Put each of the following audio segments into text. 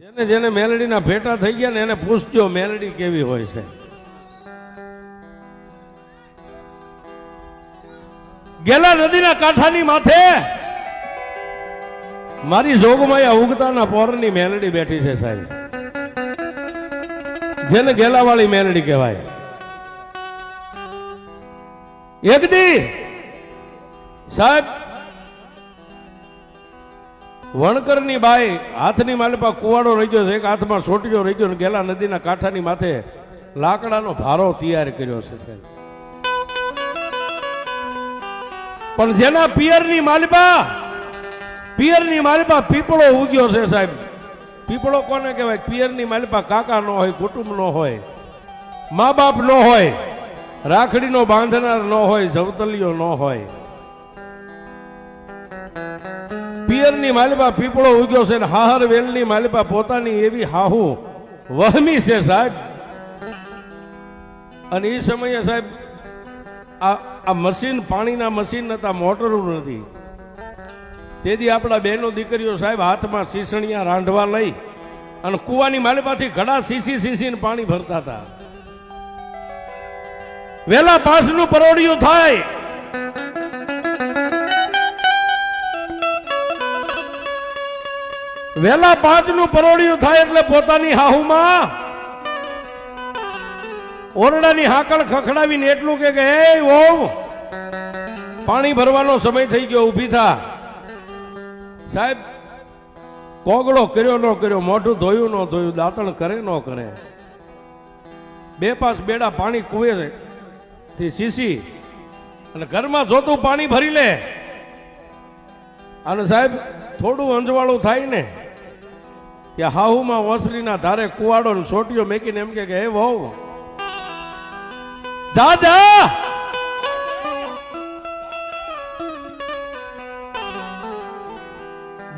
જેને જેને મેલડીના ભેટા થઈ ગયા ને એને પૂછજો મેલડી કેવી હોય છે. ગેલા નદીના કાંઠાની માથે મારી જોગમાયા ઉગતાના પોરની મેલડી બેઠી છે સાહેબ. જેને ગેલાવાળી મેલડી કહેવાય. એક દી સાહેબ વણકરની બાઈ હાથની માલિપા કુવાડો રહી ગયો છે, એક હાથમાં સોટીઓ રહી ગયો ને ગેલા નદીના કાંઠાની માથે લાકડાનો ભારો તૈયાર કર્યો છે સાહેબ. પણ જેના પિયરની માલિપા પિયરની માલિપા પીપળો ઉગ્યો છે સાહેબ. પીપળો કોને કહેવાય? પિયરની માલિપા કાકા નો હોય, કુટુંબ નો હોય, મા બાપ નો હોય, રાખડીનો બાંધનાર ન હોય, જવતલિયો ન હોય. પિયરની માલિપા પીપળો ઉગ્યો છે હાહર વેલની માલિપા પોતાની એવી હાહુ વહમી છે સાહેબ. અને એ સમયે સાહેબ, આ મશીન પાણીના મશીન હતા મોટર નથી. તેથી આપણા બહેનો દીકરીઓ સાહેબ હાથમાં સીસણિયા રાંધવા લઈ અને કુવાની માલિપાથી ઘડા સીસી સીસીને પાણી ભરતા હતા. વેલા પાસનું પરોડિયું થાય. વેલા પાંચનું પરોડિયું થાય એટલે પોતાની હાહુમાં ઓરડાની હાકળ ખખડાવીને એટલું કે ઓમ પાણી ભરવાનો સમય થઈ ગયો, ઊભી થા. સાહેબ, કોગળો કર્યો ન કર્યો, મોઢું ધોયું ન ધોયું, દાંતણ કરે ન કરે. બે પાસ બેડા પાણી કુવે છે. થી સીસી. અને ઘરમાં જોતું પાણી ભરી લે. અને સાહેબ, થોડું અંજવાળું થાય ને. કે હાહુમાં ઓસરીના ધારે કુવાડો ને સોટીઓ મેકીને એમ કે, હે વહુ, દાદા!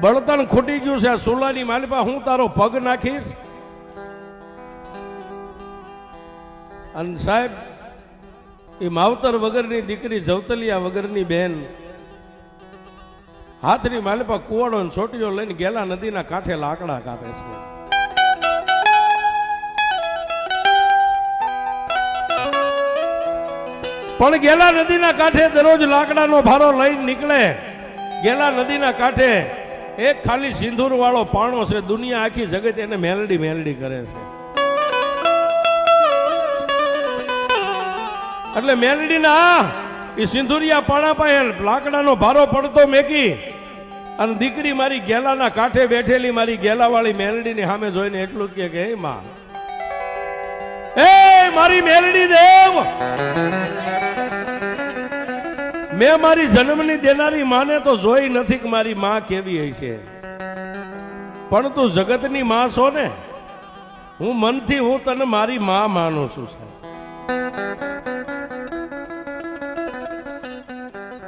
બળતણ ખૂટી ગયું છે આ સોલાની માલિપા, હું તારો પગ નાખીશ? અને સાહેબ, એ માવતર વગરની દીકરી જવતલિયા વગરની બેન હાથની માલિપા કુવાડો ને છોટીઓ લઈને ગેલા નદીના કાંઠે લાકડા કાપે છે. પણ ગેલા નદીના કાંઠે દરરોજ લાકડાનો ભારો લઈને નીકળે. ગેલા નદીના કાંઠે એક ખાલી સિંદૂર વાળો પાણો છે. દુનિયા આખી જગત એને મેલડી મેલડી કરે છે. એટલે મેલડીના એ સિંધુરિયા પાણા પાસે લાકડાનો ભારો પડતો મેકી અને દીકરી મારી ગેલાના કાંઠે બેઠેલી મારી ગેલાવાળી મેલડીની સામે જોઈને એટલું જ કે માં. એ મારી મેલડી દેવ. મેં મારી જન્મની દેનારી માને તો જોઈ નથી કે મારી માં કેવી છે. પણ તું જગતની માં છો ને, હું મનથી હું તને મારી માં માનું છું, સાહેબ.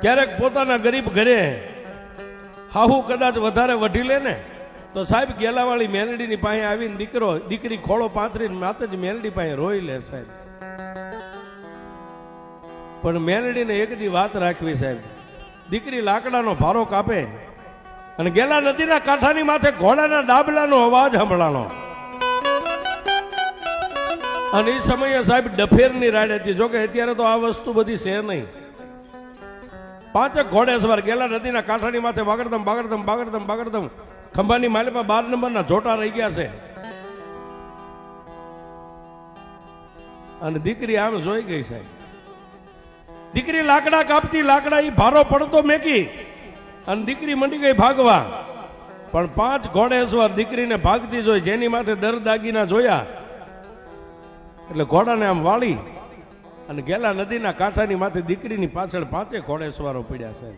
ક્યારેક પોતાના ગરીબ ઘરે હાહુ કદાચ વધારે વઢી લે ને, તો સાહેબ ગેલાવાળી મેલડીની પાસે આવીને દીકરો, દીકરી ખોળો પાંથરીને જ મેલડી પાસે રોઈ લે સાહેબ. પણ મેલડીને એક દી વાત રાખવી સાહેબ. દીકરી લાકડાનો ભારો કાપે અને ગેલા નદીના કાંઠાની માથે ઘોડાના ડાબલાનો અવાજ સંભળાણો. અને એ સમયે સાહેબ ડફેરની રાડ હતી. જોકે અત્યારે તો આ વસ્તુ બધી છે નહીં. પાંચેક ઘોડે સવાર ગેલા નદીના કાંઠાની માથે બાગડધમ બાગડધમ બાગડધમ બાગડધમ ખંભાની માલિપા બાર નંબરના જોટા રહી ગયા છે. અને દીકરી આમ જોઈ ગઈ સાહેબ દીકરી લાકડા કાપતી, લાકડા એ ભારો પડતો મેકી. અને દીકરી મંડી ગઈ ભાગવા. પણ પાંચ ઘોડે સવાર દીકરીને ભાગતી જોઈ, જેની માથે દર દાગીના જોયા. એટલે ઘોડાને આમ વાળી. અને ગેલા નદીના કાંઠાની માથે દીકરીની પાછળ પાંચે ઘોડેસવારો પીડ્યા છે.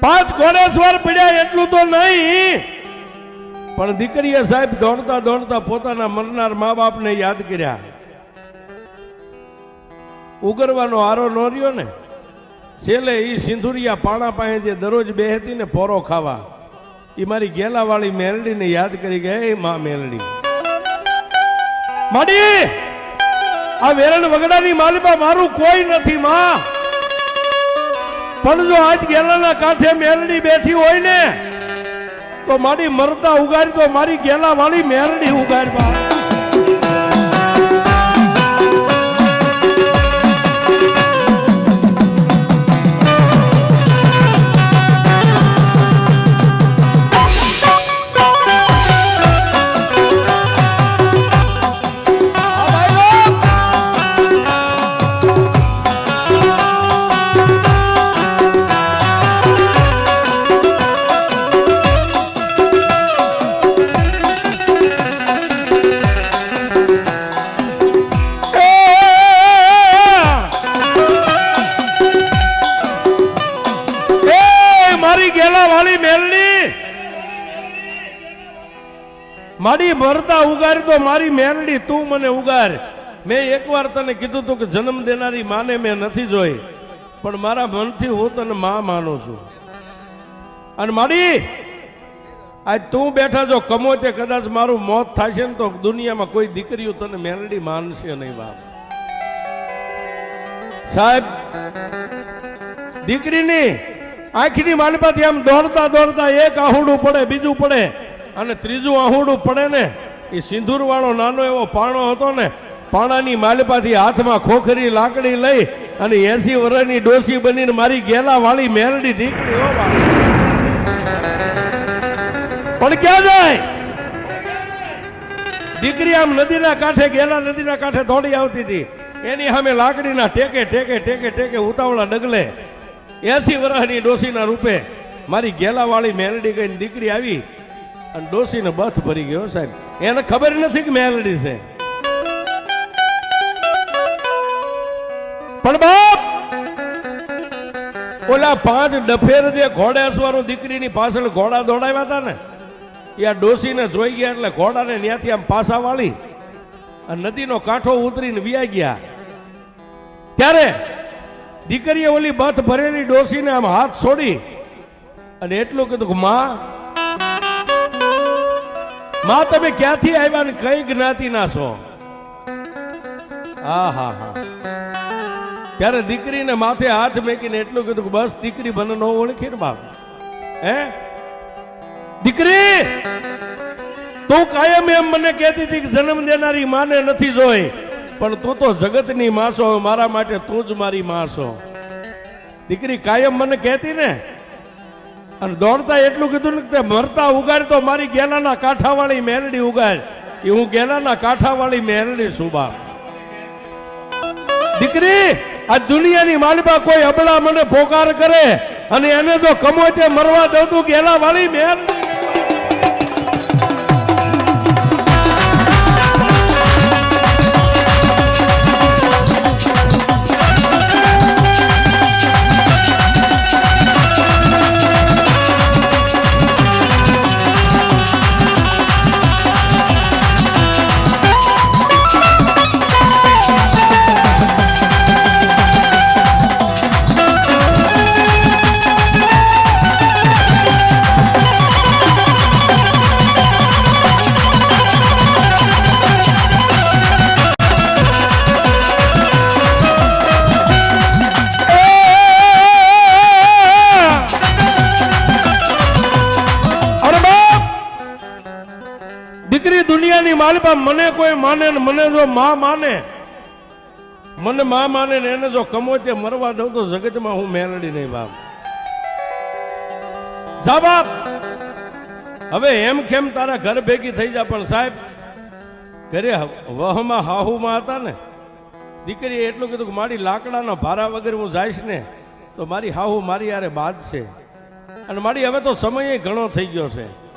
પાંચ ઘોડેસવાર પીડ્યા એટલું તો નહીં, પણ દીકરીએ સાહેબ દોડતા દોડતા પોતાના મરનાર મા બાપને યાદ કર્યા. ઉગરવાનો આરો નો રહ્યો ને, છેલ્લે એ સિંધુરિયા પાણા પાસે જે દરરોજ બેહતી ને પોરો ખાવા એ મારી ગેલાવાળી મેલડીને યાદ કરી ગઈ "એ મા મેલડી માડી, આ વેરણ વગડાની માલિપા મારું કોઈ નથી, માં. પણ જો આજ ગેલાના કાંઠે મેરડી બેઠી હોય ને, તો મારી મરતા ઉગાડી તો મારી ગેલા વાળી મેરડી ઉગાડ મને ઉગાર. મેં એકવાર તને કીધું તું કે જન્મ દેનારી માને મેં નથી જોઈ, પણ મારા મનથી હું તને માં માનું છું. અને મારી આજ તું બેઠા જો કમો તે કદાચ મારું મોત થશે ને તો દુનિયામાં કોઈ દીકરીઓ તને મેલડી માનશે નહીં, બાપ. સાહેબ, દીકરીની આંખની માલપાથી આમ દોડતા દોડતા એક આહુડું પડે, બીજું પડે, અને ત્રીજું આહુડું પડે ને એ સિંદૂરવાળો નાનો એવો પાણો હતો ને, પાણાની માલપાથી હાથમાં ખોખરી, લાકડી લઈ અને એસી વર્ષની ડોસી બનીને મારી ગેલા વાળી મેલડી હો પણ ક્યાં જાય? દીકરી આમ નદીના કાંઠે, ગેલા નદીના કાંઠે દોડી આવતી હતી. એની સામે લાકડીના ટેકે ટેકે ટેકે ટેકે ઉતાવળા ડગલે. એસી વર્ષની ડોસીના રૂપે મારી ગેલાવાળી મેલડી ગઈ દીકરી આવી. અને ડોસીને બથ ભરી ગયો સાહેબ. એને ખબર નથી કે મેલડી છે. પણ બાપ, ઓલા પાંચ ડફેર જે ઘોડે અસવાનું દીકરીની પાછળ ઘોડા દોડાવ્યા હતા ને, એ આ ડોસીને જોઈ ગયા એટલે ઘોડાને ત્યાંથી આમ પાછા વાળી અને નદીનો કાંઠો ઉતરીને વિયા ગયા. ત્યારે દીકરીએ ઓલી બથ ભરેલી ડોસીને આમ હાથ છોડી અને એટલું કીધું કે, માં માં, તમે ક્યાંથી આવ્યા ને કઈ જ્ઞાતિના છો? હા હા. હા ત્યારે દીકરીને માથે હાથ મેકીને એટલું કીધું કે બસ દીકરી મને ન ઓળખી ને બાપ. હે? દીકરી, તું કાયમ એમ મને કહેતી હતી કે જન્મ દેનારી માને નથી જોઈ, પણ તું તો જગતની માં છો મારા માટે તું જ મારી માં છો દીકરી કાયમ મને કહેતી ને અને દોડતા એટલું કીધું ને કે મરતા ઉગાડ તો મારી ગેલાના કાંઠાવાળી મેરડી ઉગાડ. એ હું ગેલાના કાંઠાવાળી મેરડી બાપ. દીકરી, આ દુનિયાની માલિબા કોઈ અબળા મને પોકાર કરે અને એને તો કમો તે મરવા દઉં તું ગેલા વાળી દુનિયાની મને કોઈ માને ને મને જો માં માને. મને માં માને ને એને જો કમો તે મરવા દઉં તો જગતમાં હું મેલડી નહીં બાપ. જા બાપ. હવે એમ કેમ તારા ઘર ભેગી થઈ જા, પણ સાહેબ, ઘરે વહમાં હાહુમાં હતા ને. દીકરીએ એટલું કીધું કે મારી લાકડાના ભારા વગર હું જાઈશ ને, તો મારી હાહુ મારી યારે છે અને મારી હવે તો સમય ઘણો થઈ ગયો છે.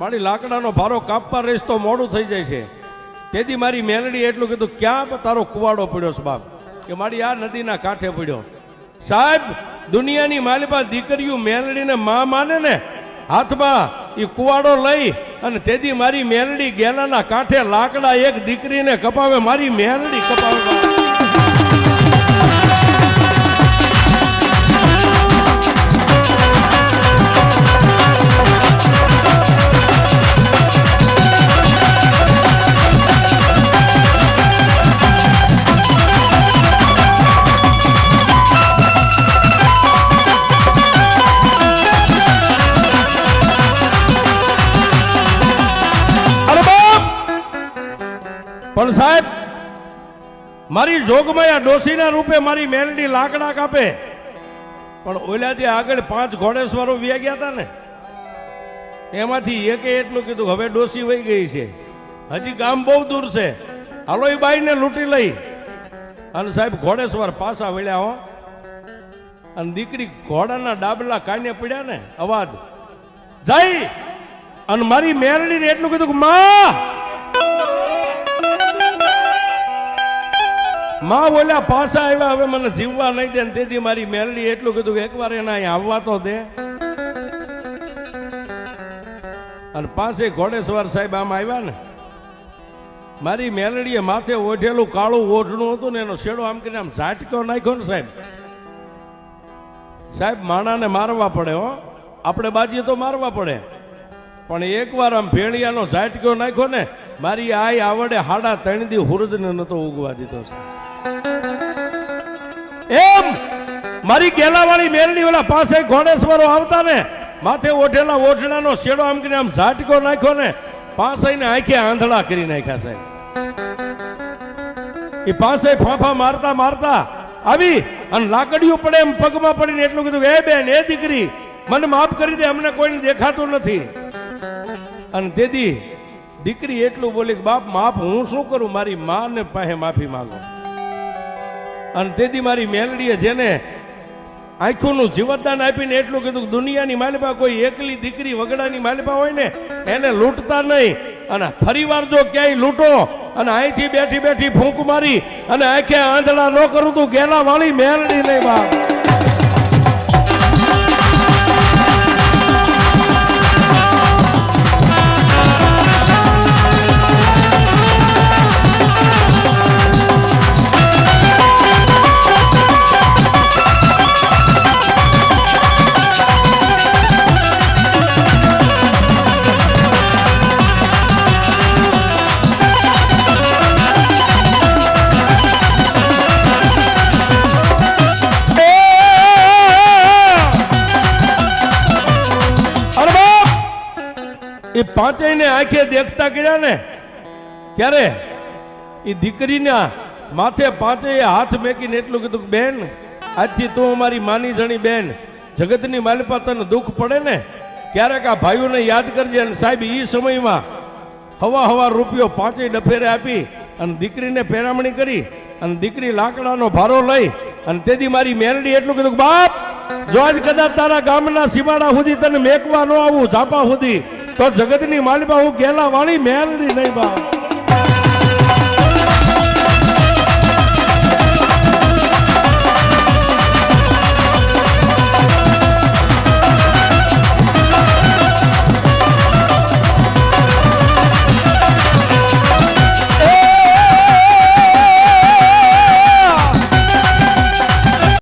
મારી લાકડાનો ભારો કાપવા રહીશ તો મોડું થઈ જાય છે. તેથી મારી મેલડી એટલું કીધું, ક્યાં તારો કુવાડો પડ્યો છે બાપ? કે મારી આ નદીના કાંઠે પડ્યો. સાહેબ, દુનિયાની માલિપા દીકરીઓ મેલડીને મા માને ને, હાથમાં એ કુવાડો લઈ અને તેથી મારી મેલડી ગેલાના કાંઠે લાકડા એક દીકરીને કપાવે, મારી મેલડી કપાવે અને સાહેબ, મારી જોગમાં આ ડોસીના રૂપે મારી મેલડી લાકડા કાપે પણ ઓલા જે આગળ પાંચ ઘોડેશ્વરો વ્યા ગયા હતા ને, એમાંથી એકે એટલું કીધું હવે ડોસી વહી ગઈ છે. હજી ગામ બહુ દૂર છે. હાલો એ બાઈને લૂંટી લઈ. અને સાહેબ ઘોડેશ્વર પાછા વળ્યા હો. અને દીકરી ઘોડાના ડાબલા કાને પડ્યા ને, અવાજ જઈ અને મારી મેરડીને એટલું કીધું કે, માં! માં બોલ્યા, પાછા આવ્યા, હવે મને જીવવા નહીં દે તેથી મારી મેરડી એટલું કીધું કે એકવાર એના અહીં આવવા તો દે. અને પાસે ઘોડેશ્વર સાહેબ આમ આવ્યા ને, મારી મેલડીએ માથે ઓઢેલું કાળું ઓઢણું હતું ને, એનો શેડો આમ કરીને આમ ઝાટકો નાખ્યો ને સાહેબ. સાહેબ, માણાને મારવા પડે હો. આપણે બાજીએ તો મારવા પડે. પણ એકવાર આમ ભેળિયાનો ઝાટક્યો નાખ્યો ને, મારી આઈ આવડે હાડા ત્રણ દી હુરદને નતો ઉગવા દીધો છે એમ મારી ગેલાવાળી મેલડી ઓલા પાસે ઘોડેશ્વરો આવતા ને માથે ઓઢેલા ઓઢણાનો શેડો આમ કરીને આમ ઝાટકો નાખ્યો ને પાસે ને આંખે આંધળા કરી નાખ્યા સાહેબ. એ પાસે ફાંફા મારતા મારતા આવી અને લાકડીઓ પડે એમ પગમાં પડીને એટલું કીધું એ બેન, એ દીકરી, મને માફ કરી દે, અમને કોઈને દેખાતું નથી. અને તેથી દીકરી એટલું બોલી કે, બાપ, માફ હું શું કરું? મારી માને પાસે માફી માંગો. અને તેથી મારી મેલડીએ જેને આંખોનું જીવતદાન આપીને એટલું કીધું દુનિયાની માલિપા કોઈ એકલી દીકરી વગડાની માલિપા હોય ને, એને લૂંટતા નહીં. અને ફરીવાર જો ક્યાંય લૂંટો અને અહીંથી બેઠી બેઠી ફૂંક મારી અને આંખે આંધળા ન કરું તું ગેલા વાળી મેલડી નહીં બાપ આંખે દેખતા કર્યા ને, ત્યારે એ દીકરીના માથે પાંચે હાથ મેકીને એટલું કીધું બેન, આજથી તું અમારી માની જણી બેન, જગતની માલિપા તને દુઃખ પડે ને, ક્યારેક આ ભાઈઓને યાદ કરજે. અને સાહેબ એ સમયમાં હવા હવા રૂપિયો પાંચેય ડફેરે આપી અને દીકરીને પેરામણી કરી અને દીકરી લાકડાનો ભારો લઈ અને તેથી મારી મેરડી એટલું કીધું બાપ, જો આજ કદાચ તારા ગામના સીમાડા સુધી તને મેકવા ન આવું, ઝાપા સુધી તો જગતની માલિબા હું ગેલા વાળી મેરડી નહીં બાપ